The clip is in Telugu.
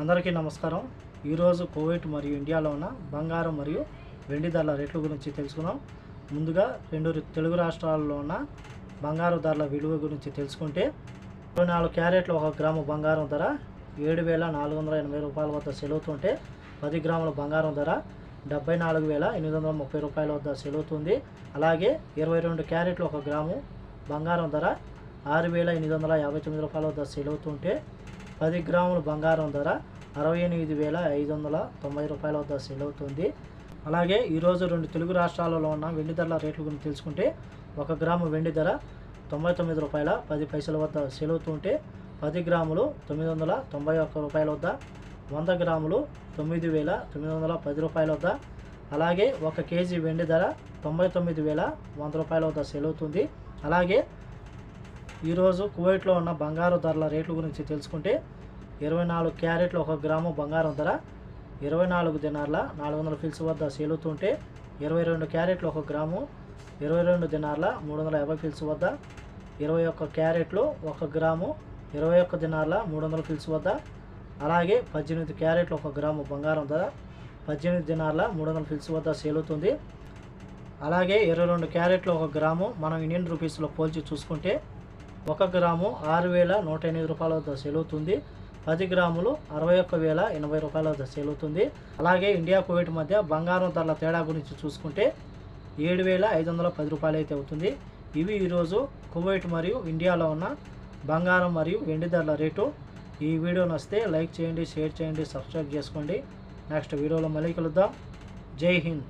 అందరికీ నమస్కారం. ఈరోజు కోవిడ్ మరియు ఇండియాలో ఉన్న బంగారం మరియు వెండి ధరల రేట్ల గురించి తెలుసుకుందాం. ముందుగా రెండు తెలుగు రాష్ట్రాల్లో ఉన్న బంగారు ధరల విలువ గురించి తెలుసుకుంటే ఇరవై నాలుగు క్యారెట్ల ఒక గ్రాము బంగారం ధర ఏడు వేల నాలుగు వందల ఎనభై రూపాయల వద్ద సెలవుతుంటే పది గ్రాముల బంగారం ధర డెబ్బై నాలుగు వేల ఎనిమిది వందల ముప్పై రూపాయల వద్ద సెలవుతుంది. అలాగే ఇరవై రెండు క్యారెట్లు ఒక గ్రాము బంగారం ధర ఆరు వేల ఎనిమిది వందల యాభై తొమ్మిది రూపాయల వద్ద సెలవుతుంటే పది గ్రాముల బంగారం ధర అరవై ఎనిమిది వేల ఐదు వందల తొంభై రూపాయల వద్ద సెలవుతుంది. అలాగే ఈరోజు రెండు తెలుగు రాష్ట్రాలలో ఉన్న వెండి ధరల రేట్ల గురించి తెలుసుకుంటే ఒక గ్రాము వెండి ధర తొంభై తొమ్మిది రూపాయల పది పైసల వద్ద సెలవుతుంటే పది గ్రాములు తొమ్మిది వందల తొంభై ఒక్క రూపాయల వద్ద వంద గ్రాములు తొమ్మిది వేల తొమ్మిది వందల పది రూపాయల వద్ద అలాగే ఒక కేజీ వెండి ధర తొంభై తొమ్మిది వేల వంద రూపాయల వద్ద సెలవుతుంది. అలాగే ఈరోజు కువైట్లో ఉన్న బంగారు ధరల రేట్ల గురించి తెలుసుకుంటే ఇరవై నాలుగు క్యారెట్లు ఒక గ్రాము బంగారం ధర ఇరవై నాలుగు దినార్ల నాలుగు వందల ఫిల్స్ వద్ద సేలుతుంటే ఇరవై రెండు క్యారెట్లు ఒక గ్రాము ఇరవై రెండు దినార్ల మూడు వందల యాభై ఫిల్స్ వద్ద ఇరవై ఒక్క క్యారెట్లు ఒక గ్రాము ఇరవై ఒక్క దినార్ల మూడు వందల ఫిల్స్ వద్ద అలాగే పద్దెనిమిది క్యారెట్లు ఒక గ్రాము బంగారం ధర పద్దెనిమిది దినార్ల మూడు వందల ఫిల్స్ వద్ద సేలుతుంది. అలాగే ఇరవై రెండు క్యారెట్లు ఒక గ్రాము మనం ఇండియన్ రూపీస్లో పోల్చి చూసుకుంటే ఒక గ్రాము ఆరు వేల నూట ఎనిమిది రూపాయల వద్ద సెలవుతుంది పది గ్రాములు అరవై ఒక్క వేల ఎనభై రూపాయల వద్ద సెలవుతుంది అలాగే ఇండియా కువైట్ మధ్య బంగారం ధరల తేడా గురించి చూసుకుంటే ఏడు వేల ఐదు వందల పది రూపాయలు అయితే అవుతుంది. ఇవి ఈరోజు కువైట్ మరియు ఇండియాలో ఉన్న బంగారం మరియు వెండి ధరల రేటు. ఈ వీడియో నచ్చితే లైక్ చేయండి షేర్ చేయండి సబ్స్క్రైబ్ చేసుకోండి. నెక్స్ట్ వీడియోలో మళ్ళీ కలుద్దాం. జై హింద్.